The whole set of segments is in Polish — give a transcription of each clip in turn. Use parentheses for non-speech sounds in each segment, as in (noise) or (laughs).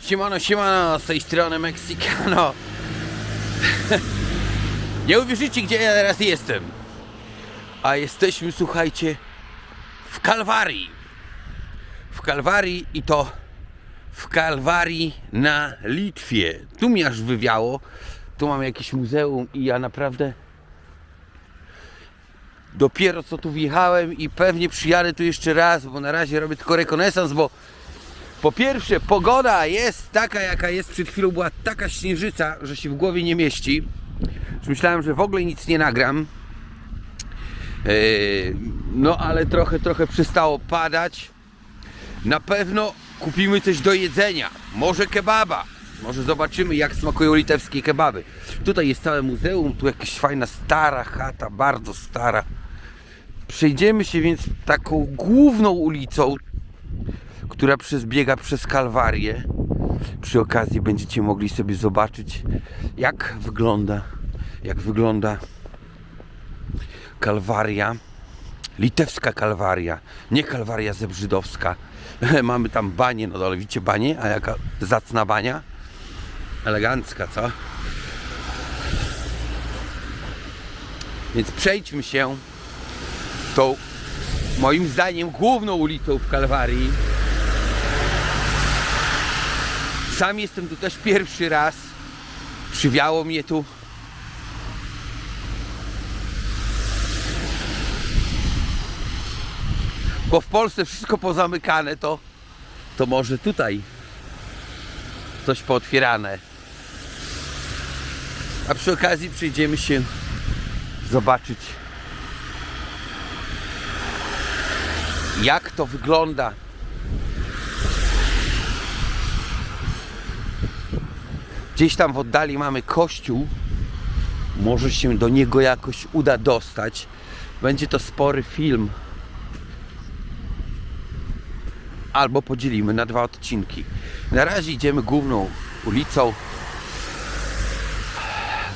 Siemano, siemano, z tej strony Mexicano. (laughs) Nie uwierzycie, gdzie ja teraz jestem. A jesteśmy, słuchajcie, w Kalwarii. W Kalwarii i to w Kalwarii na Litwie. Tu mi aż wywiało. Tu mam jakieś muzeum i ja naprawdę dopiero co tu wjechałem i pewnie przyjadę tu jeszcze raz, bo na razie robię tylko rekonesans, bo po pierwsze, pogoda jest taka, jaka jest. Przed chwilą była taka śnieżyca, że się w głowie nie mieści. Myślałem, że w ogóle nic nie nagram. Yy, No, ale trochę, trochę przestało padać. Na pewno kupimy coś do jedzenia. Może kebaba. Może zobaczymy, jak smakują litewskie kebaby. Tutaj jest całe muzeum. Tu jakaś fajna, stara chata, bardzo stara. Przejdziemy się więc taką główną ulicą, która przez, biega przez Kalwarię. Przy okazji będziecie mogli sobie zobaczyć, jak wygląda, jak wygląda Kalwaria. Litewska Kalwaria, nie Kalwaria Zebrzydowska. (laughs) Mamy tam banie, no dole widzicie banie, a jaka zacna bania. Elegancka, co? Więc przejdźmy się tą, moim zdaniem, główną ulicą w Kalwarii. Sam jestem tu też pierwszy raz. Przywiało mnie tu. Bo w Polsce wszystko pozamykane, to, to może tutaj coś pootwierane. A przy okazji przyjdziemy się zobaczyć, jak to wygląda Gdzieś tam w oddali mamy kościół. Może się do niego jakoś uda dostać. Będzie to spory film. Albo podzielimy na dwa odcinki. Na razie idziemy główną ulicą.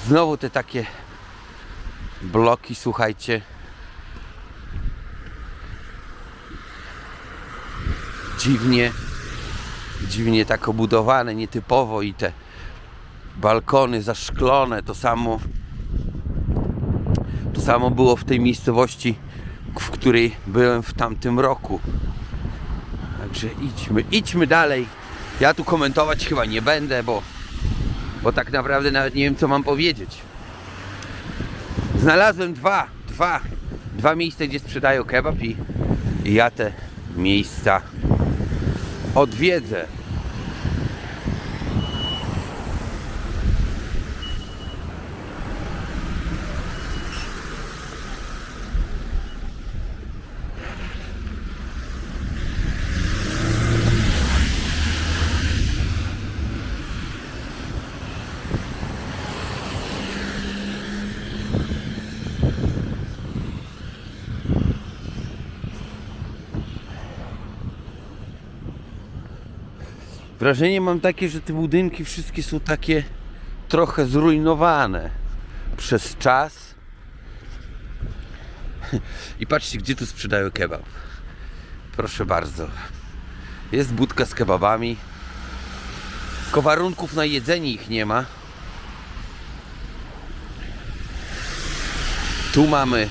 Znowu te takie bloki, słuchajcie. Dziwnie, dziwnie tak obudowane, nietypowo i te balkony zaszklone. To samo to samo było w tej miejscowości, w której byłem w tamtym roku. Także idźmy, idźmy dalej. Ja tu komentować chyba nie będę, bo, bo tak naprawdę nawet nie wiem co mam powiedzieć. Znalazłem dwa, dwa, dwa miejsca, gdzie sprzedają kebab i, i ja te miejsca odwiedzę. Wrażenie mam takie, że te budynki wszystkie są takie trochę zrujnowane przez czas. (laughs) I patrzcie, gdzie tu sprzedają kebab. Proszę bardzo. Jest budka z kebabami. Tylko warunków na jedzenie ich nie ma. Tu mamy.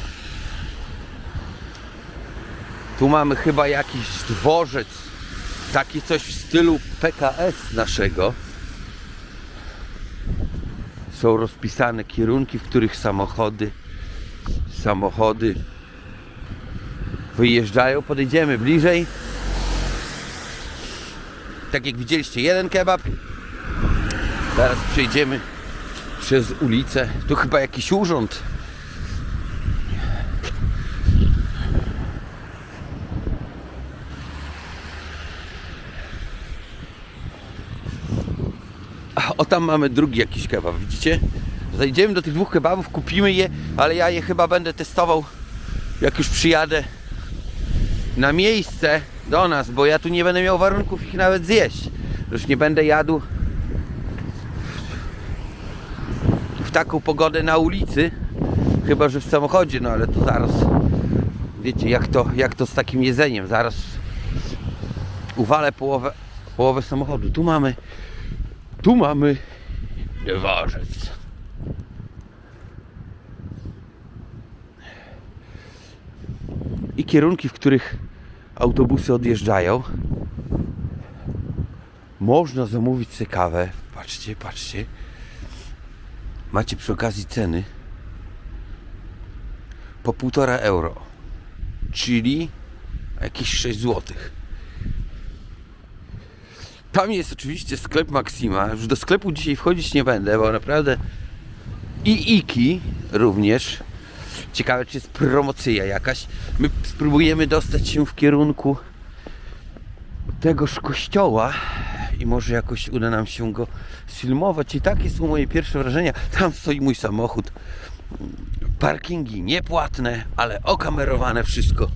Tu mamy chyba jakiś dworzec takie coś w stylu PKS naszego. Są rozpisane kierunki, w których samochody samochody wyjeżdżają. Podejdziemy bliżej. Tak jak widzieliście, jeden kebab. Teraz przejdziemy przez ulicę. Tu chyba jakiś urząd. O tam mamy drugi jakiś kebab, widzicie? Zajdziemy do tych dwóch kebabów, kupimy je, ale ja je chyba będę testował jak już przyjadę na miejsce do nas, bo ja tu nie będę miał warunków ich nawet zjeść. Już nie będę jadł w taką pogodę na ulicy, chyba że w samochodzie, no ale to zaraz wiecie jak to, jak to z takim jedzeniem, zaraz uwalę połowę połowę samochodu. Tu mamy, tu mamy dworzec. I kierunki, w których autobusy odjeżdżają. Można zamówić sobie kawę. Patrzcie, patrzcie. Macie przy okazji ceny po półtora euro, czyli jakieś 6 złotych. Tam jest oczywiście sklep Maxima. Już do sklepu dzisiaj wchodzić nie będę, bo naprawdę i Iki również. Ciekawe, czy jest promocja jakaś. My spróbujemy dostać się w kierunku tegoż kościoła i może jakoś uda nam się go sfilmować. I takie są moje pierwsze wrażenia. Tam stoi mój samochód. Parkingi niepłatne, ale okamerowane wszystko.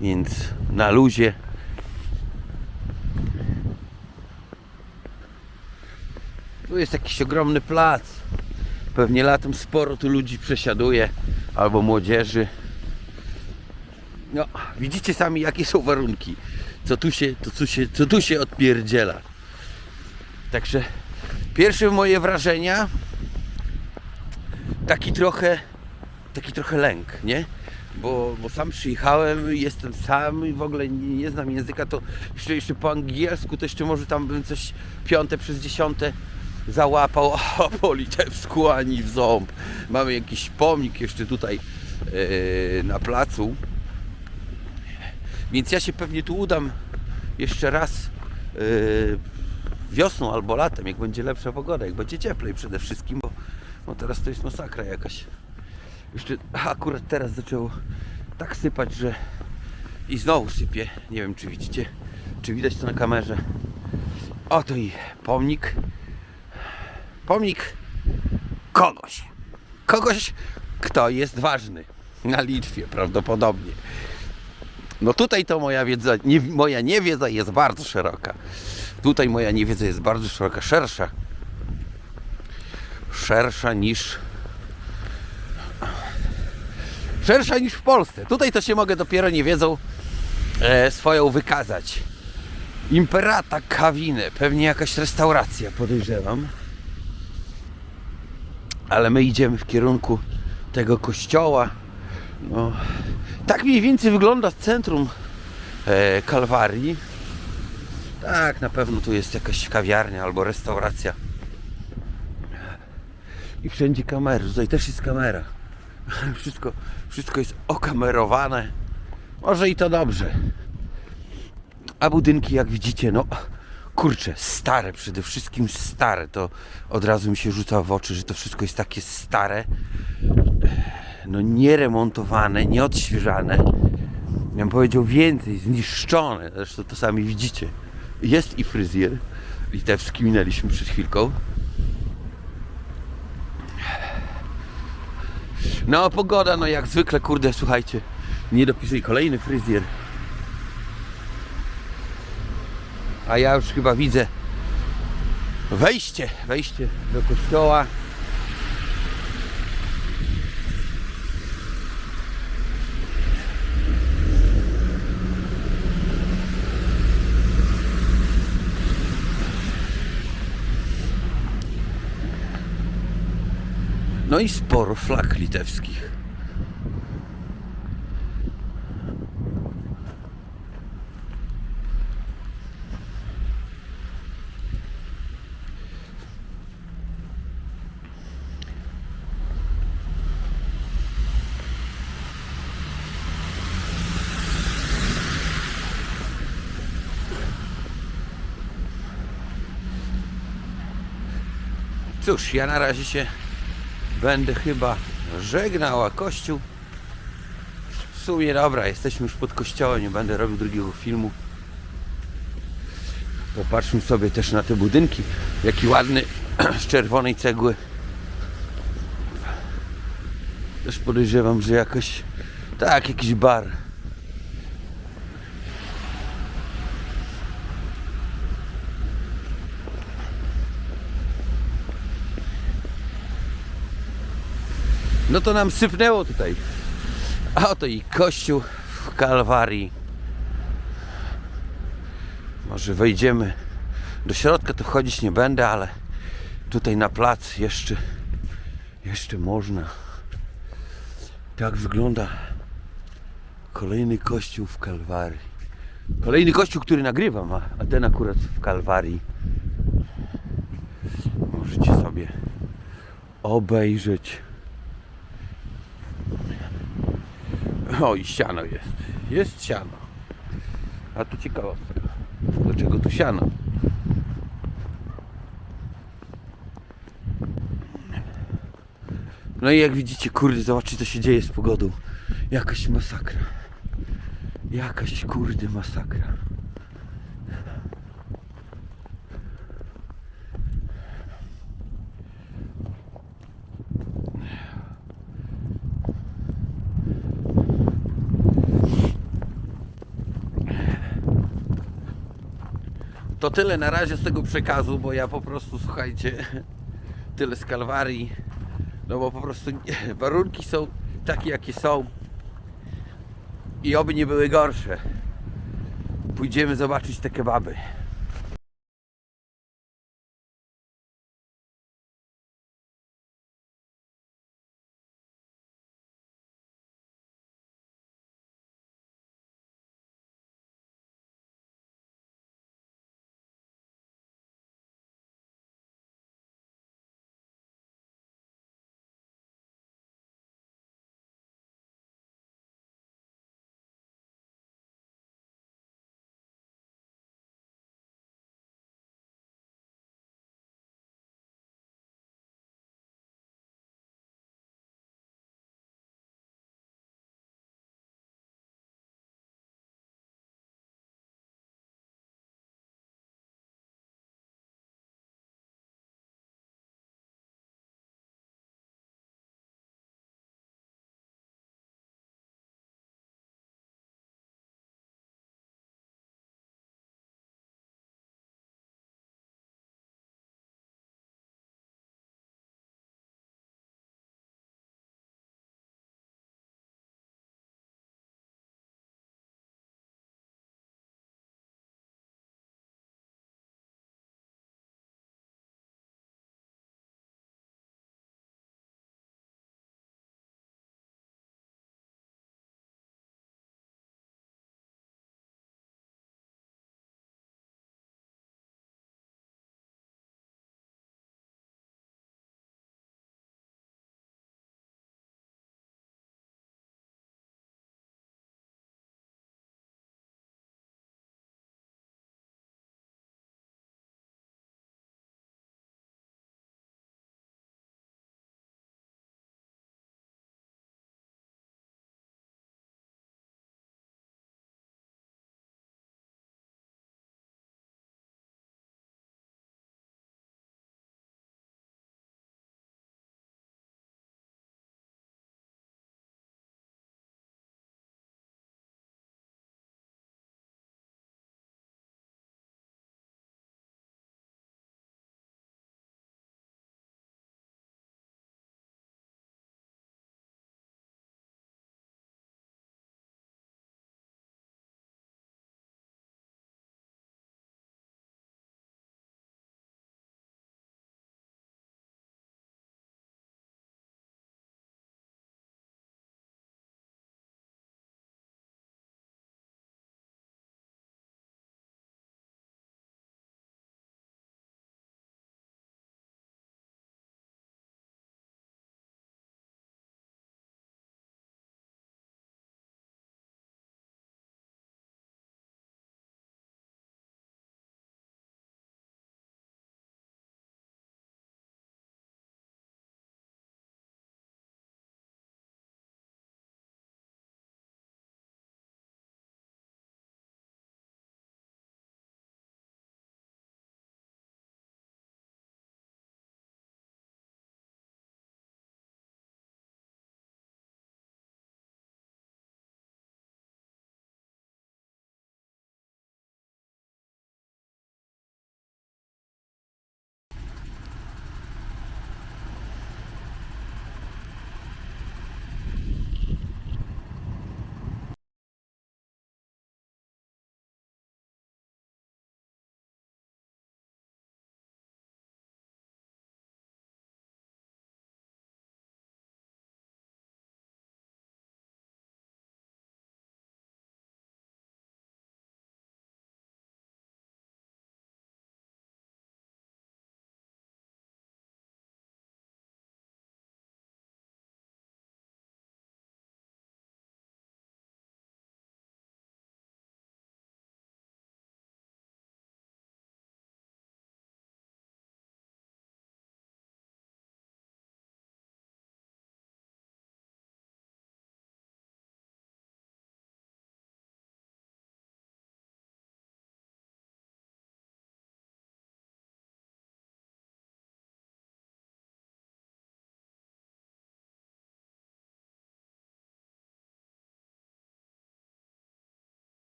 Więc na luzie. Tu jest jakiś ogromny plac. Pewnie latem sporo tu ludzi przesiaduje albo młodzieży. No, widzicie sami jakie są warunki. Co tu się, to co się, co tu się odpierdziela. Także pierwsze moje wrażenia taki trochę taki trochę lęk, nie? Bo, bo sam przyjechałem, jestem sam i w ogóle nie, nie znam języka, to jeszcze, jeszcze po angielsku to jeszcze może tam bym coś piąte przez dziesiąte załapał, (laughs) a po litewsku ani w ząb. Mamy jakiś pomnik jeszcze tutaj yy, na placu. Więc ja się pewnie tu udam jeszcze raz yy, wiosną albo latem, jak będzie lepsza pogoda, jak będzie cieplej przede wszystkim, bo, bo teraz to jest masakra jakaś. Jeszcze akurat teraz zaczęło tak sypać, że i znowu sypie. Nie wiem czy widzicie, czy widać to na kamerze. Oto i pomnik. Pomnik kogoś. Kogoś, kto jest ważny na Litwie prawdopodobnie. No tutaj to moja wiedza, nie, moja niewiedza jest bardzo szeroka. Tutaj moja niewiedza jest bardzo szeroka, szersza. Szersza niż szersza niż w Polsce. Tutaj to się mogę dopiero niewiedzą e, swoją wykazać. Imperata Kawinę, pewnie jakaś restauracja, podejrzewam. Ale my idziemy w kierunku tego kościoła. No, tak mniej więcej wygląda centrum e, Kalwarii. Tak, na pewno tu jest jakaś kawiarnia albo restauracja. I wszędzie kamery. Tutaj też jest kamera. (laughs) Wszystko, wszystko jest okamerowane. Może i to dobrze. A budynki, jak widzicie, no kurczę, stare, przede wszystkim stare. To od razu mi się rzuca w oczy, że to wszystko jest takie stare. No nieremontowane, nieodświeżane. Ja bym powiedział więcej, zniszczone. Zresztą to sami widzicie. Jest i fryzjer litewski, minęliśmy przed chwilką. No pogoda, no jak zwykle, kurde, słuchajcie, nie dopisuje kolejny fryzjer. A ja już chyba widzę wejście, wejście do kościoła. No i sporo flag litewskich. Cóż, ja na razie się będę chyba żegnał, a kościół w sumie dobra, jesteśmy już pod kościołem, nie będę robił drugiego filmu. Popatrzmy sobie też na te budynki, jaki ładny (clears throat) z czerwonej cegły. Też podejrzewam, że jakoś tak, jakiś bar. No to nam sypnęło tutaj. A oto i kościół w Kalwarii. Może wejdziemy Do środka to wchodzić nie będę, ale tutaj na plac jeszcze, jeszcze można. Tak wygląda kolejny kościół w Kalwarii. Kolejny kościół, który nagrywam, a, ten akurat w Kalwarii. Możecie sobie obejrzeć. O, i siano jest. Jest siano. A tu ciekawostka. Dlaczego tu siano? No i jak widzicie, kurde, zobaczcie co się dzieje z pogodą. Jakaś masakra. Jakaś kurde masakra. To tyle na razie z tego przekazu, bo ja po prostu, słuchajcie, (laughs) tyle z Kalwarii. No bo po prostu nie- (laughs) warunki są takie, jakie są. I oby nie były gorsze. Pójdziemy zobaczyć te kebaby.